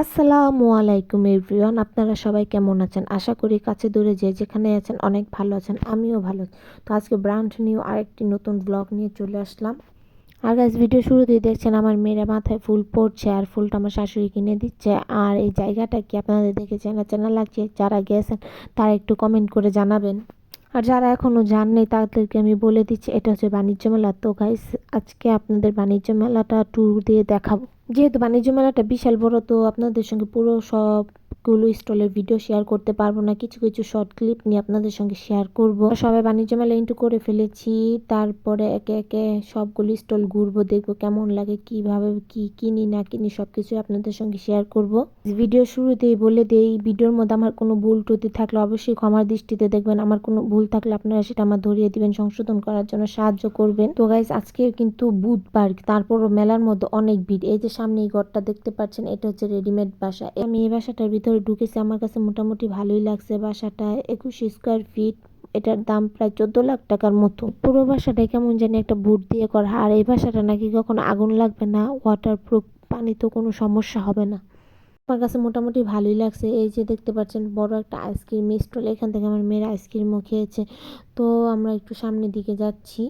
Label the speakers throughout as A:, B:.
A: আসসালামু আলাইকুম এভরিওয়ান, আপনারা সবাই কেমন আছেন? আশা করি কাছে দূরে যে যেখানে আছেন অনেক ভালো আছেন, আমিও ভালো তো আজকে ব্রান্ড নিউ আরেকটি নতুন ব্লগ নিয়ে চলে আসলাম। আর গাছ ভিডিও শুরুতেই দেখছেন আমার মেয়েরা মাথায় ফুল পড়ছে আর ফুলটা আমার শাশুড়ি কিনে দিচ্ছে। আর এই জায়গাটা কি আপনাদের দেখে চেনা চেনা লাগছে? যারা গেছেন, তারা একটু কমেন্ট করে জানাবেন। আর যারা এখনও জাননি তাদেরকে আমি বলে দিচ্ছি, এটা হচ্ছে বাণিজ্য মেলা। তো গাইস আজকে আপনাদের বাণিজ্য মেলাটা ট্যুর দিয়ে দেখাবো। যেহেতু বাণিজ্য মেলাটা বিশাল বড় তো আপনাদের সঙ্গে পুরো সবগুলো স্টলের ভিডিও শেয়ার করতে পারব না, কিছু কিছু শর্ট ক্লিপ নিয়ে আপনাদের সঙ্গে শেয়ার করব। সবাই বাণিজ্য মেলা ইন্টু করে ফেলেছি, তারপরে একে একে সবগুলো স্টল ঘুরবো, দেখব কেমন লাগে, কীভাবে, কি কিনি, না কিনি সব কিছু আপনাদের সঙ্গে শেয়ার করব। ভিডিও শুরুতেই বলে দেই ভিডিওর মধ্যে আমার কোনো ভুল ত্রুটি থাকলে অবশ্যই ক্ষমার দৃষ্টিতে দেখবেন। আমার কোনো ভুল থাকলে আপনারা সেটা আমার ধরিয়ে দিবেন, সংশোধন করার জন্য সাহায্য করবেন। তো গাইজ আজকে কিন্তু বুধবার, তারপরও মেলার মধ্যে অনেক ভিড়। এই যে সামনে এই ঘরটা দেখতে পাচ্ছেন, এটা হচ্ছে রেডিমেড বাসা। আমি এই বাসাটার ভিতরে ঢুকেছি, আমার কাছে মোটামুটি ভালোই লাগছে। বাসাটা একুশ স্কোয়ার ফিট, এটার দাম প্রায় চোদ্দ লাখ টাকার মতো। পুরো বাসাটাই কেমন জানি একটা বুট দিয়ে করা। আর এই বাসাটা নাকি কখনো আগুন লাগবে না ওয়াটার প্রুফ পানিতেও কোনো সমস্যা হবে না। আমার কাছে মোটামুটি ভালোই লাগছে। এই যে দেখতে পাচ্ছেন, বড় একটা আইসক্রিম স্টল এখান থেকে আমার মেয়ের আইসক্রিমও খেয়েছে। তো আমরা একটু সামনের দিকে যাচ্ছি।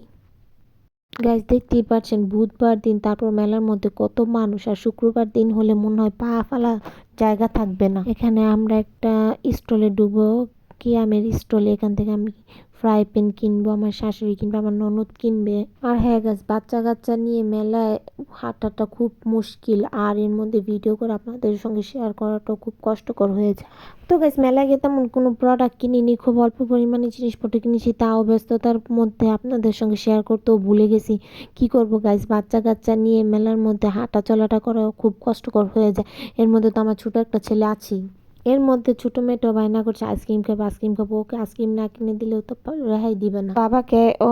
A: গাছ দেখতেই পাচ্ছেন, বুধবার দিন, তারপর মেলার মধ্যে কত মানুষ, আর শুক্রবার দিন হলে মনে হয় পা ফালা জায়গা থাকবে না। এখানে আমরা একটা স্টলে ডুবো কি আমের স্টলে, এখান থেকে আমি ফ্রাই প্যান কিনবো, আমার শাশুড়ি কিনবে, আমার ননদ কিনবে। আর হ্যাঁ গাছ বাচ্চা কাচ্চা নিয়ে মেলায় হাঁটাটা খুব মুশকিল। আর এর মধ্যে ভিডিও করে আপনাদের সঙ্গে শেয়ার করাটাও খুব কষ্টকর হয়ে যায়। তো গাছ মেলায় গিয়ে তেমন কোনো প্রোডাক্ট কিনিনি, খুব অল্প পরিমাণে জিনিসপত্র কিনেছি, তাও ব্যস্ততার মধ্যে আপনাদের সঙ্গে শেয়ার করতেও ভুলে গেছি। কি করব গাইজ বাচ্চা কাচ্চা নিয়ে মেলার মধ্যে হাঁটা চলাটা করা খুব কষ্টকর হয়ে যায়। এর মধ্যে তো আমার ছোটো একটা ছেলে আছেই। এর মধ্যে ছোট মেয়েটা বায়না করছে, আইসক্রিম খাব আইসক্রিম খাব, ওকে আইসক্রিম না কিনে দিলেও তো রেহাই দিবে না। বাবাকে ও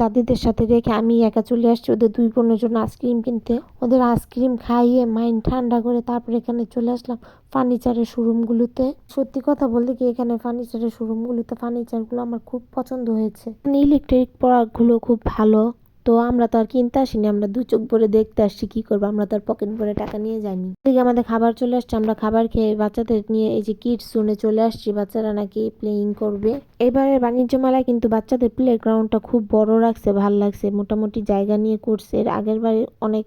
A: দাদিদের সাথে রেখে আমি একা চলে আসছি, ওদের দুই বোনের জন্য আইসক্রিম কিনতে। ওদের আইসক্রিম খাইয়ে মাইন্ড ঠান্ডা করে তারপর এখানে চলে আসলাম ফার্নিচারের শোরুমগুলোতে। সত্যি কথা বলতে কি, এখানে ফার্নিচারের শোরুমগুলোতে ফার্নিচারগুলো আমার খুব পছন্দ হয়েছে। ইলেকট্রিক প্রোডাক্টগুলো খুব ভালো। তো আমরা তো আর কিনতে আসিনি, আমরা দু চোখ ভরে দেখতে আসছি কি করব, আমরা তো আর পকেট ভরে টাকা নিয়ে যাইনি। এদিকে আমাদের খাবার চলে আসছে, আমরা খাবার খেয়ে বাচ্চাদের নিয়ে এই যে কিডস শুনে চলে আসছি, বাচ্চারা নাকি প্লেয়িং করবে। এবারে বাণিজ্য মেলায় কিন্তু বাচ্চাদের প্লে গ্রাউন্ডটা খুব বড় রাখছে, ভালো লাগছে, মোটামুটি জায়গা নিয়ে করছে। এর আগের বারে অনেক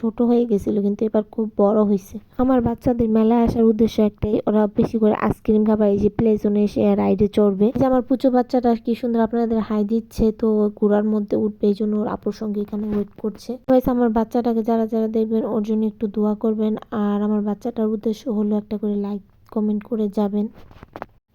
A: ছোট হয়ে গেছিল, কিন্তু এবার খুব বড় হয়েছে আমার বাচ্চাদের মেলায় আসার উদ্দেশ্য একটাই, ওরা বেশি করে আইসক্রিম খাবার এই যে প্লে জোনে এসে রাইডে চড়বে। যে আমার পুজো বাচ্চাটা কি সুন্দর আপনাদের হাই দিচ্ছে, তো ঘোড়ার মধ্যে উঠবে, এই জন্য ওর আপুর সঙ্গে এখানে ওয়েট করছে। হয়েছে আমার বাচ্চাটাকে যারা যারা দেখবেন, ওর জন্য একটু দোয়া করবেন, আর আমার বাচ্চাটার উদ্দেশ্য হলো একটা করে লাইক কমেন্ট করে যাবেন।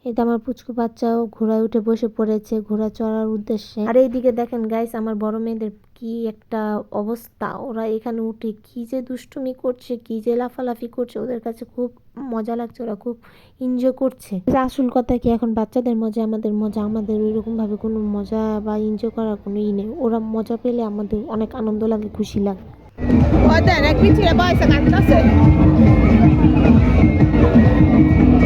A: এই আমার পুচকু বাচ্চাও ঘোড়ায় উঠে বসে পড়েছে, ঘোড়া চড়ার উদ্দেশ্যে। আর এইদিকে দেখেন গাইস আমার বড় মেয়েদের কি একটা অবস্থা? ওরা এখানে উঠে কি যে দুষ্টুমি করছে, কি যে লাফালাফি করছে, ওদের কাছে খুব মজা লাগছে, ওরা খুব এনজয় করছে। আসল কথা কি, এখন বাচ্চাদের মজা, আমাদের মজা, আমাদের ওইরকম ভাবে কোনো মজা বা এনজয় করার কোনো ই নেই। ওরা মজা পেলে আমাদের অনেক আনন্দ লাগে, খুশি লাগে।
B: bajsa kantasse.
A: এই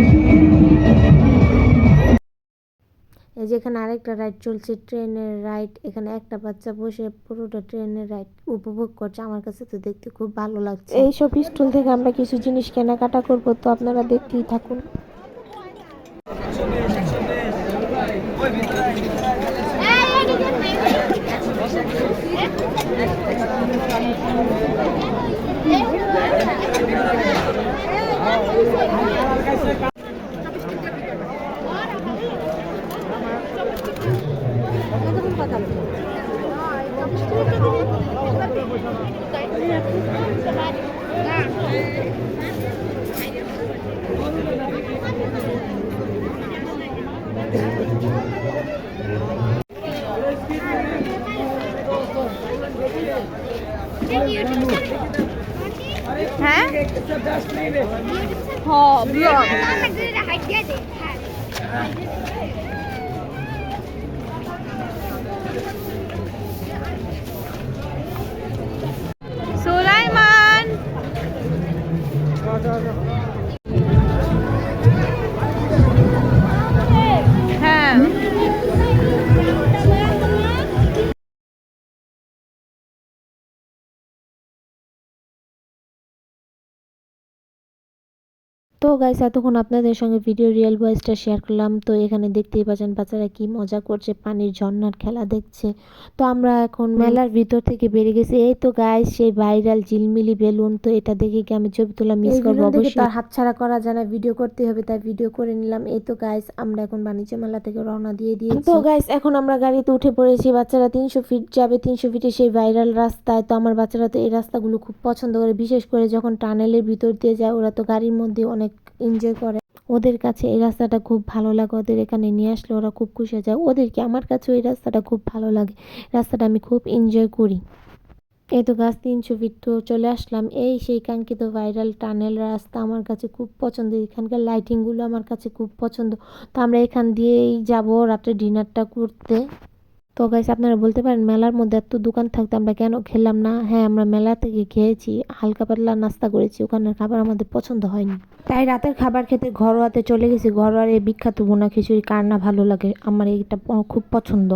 A: যেখানে আরেকটা রাইড চলছে, ট্রেনের রাইড এখানে একটা বাচ্চা বসে পুরোটা ট্রেনের রাইড উপভোগ করছে। আমার কাছে তো দেখতে খুব ভালো লাগছে। এই সব স্টল থেকে আমরা কিছু জিনিস কেনাকাটা করব, তো আপনারা দেখতেই থাকুন।
B: হ্যাঁ? হ
A: তো গাইস এতক্ষণ আপনাদের সঙ্গে ভিডিও রিয়েল ভয়েসটা শেয়ার করলাম। তো এখানে দেখতেই পাচ্ছেন বাচ্চারা কি মজা করছে পানির ঝর্ণার খেলা দেখছে। তো আমরা এখন মেলার ভিতর থেকে বেরিয়ে গেছি। এই তো গাইস সেই ভাইরাল ঝিলমিলি বেলুন তো এটা দেখে কি আমি ছবি তোলা মিস করব অবশ্যই। তার হাতছাড়া করা যায় না ভিডিও করতে হবে তাই ভিডিও করে নিলাম। এই তো গাইস আমরা এখন বাণিজ্য মেলা থেকে রওনা দিয়ে দিয়েছি। তো গাইস এখন আমরা গাড়িতে উঠে পড়েছি। বাচ্চারা তিনশো ফিট যাবে তিনশো ফিটে সেই ভাইরাল রাস্তায়। তো আমার বাচ্চারা তো এই রাস্তাগুলো খুব পছন্দ করে। বিশেষ করে যখন টানেলের ভিতর দিয়ে যায় ওরা তো গাড়ির মধ্যে অনেক এনজয় করে। ওদের কাছে এই রাস্তাটা খুব ভালো লাগে, ওদের এখানে নিয়ে আসলে ওরা খুব খুশি হয়ে যায়। ওদেরকে আমার কাছেও এই রাস্তাটা খুব ভালো লাগে। রাস্তাটা আমি খুব এনজয় করি। এই তো গাছ তিনশো ফিট তো চলে আসলাম। এই সেই কাঙ্ক্ষিত ভাইরাল টানেল রাস্তা আমার কাছে খুব পছন্দ। এখানকার লাইটিংগুলো আমার কাছে খুব পছন্দ। তো আমরা এখান দিয়েই যাব রাত্রে ডিনারটা করতে। তো গাইস আপনারা বলতে পারেন মেলার মধ্যে এত দোকান থাকতে আমরা কেন খেলাম না? হ্যাঁ আমরা মেলা থেকে খেয়েছি, হালকা পাতলা নাস্তা করেছি, ওখানের খাবার আমাদের পছন্দ হয়নি। তাই রাতের খাবার খেতে ঘরোয়াতে চলে গেছি। ঘরোয়ার এই বিখ্যাত বোনা খিচুড়ি, কার না ভালো লাগে? আমার এইটা খুব পছন্দ।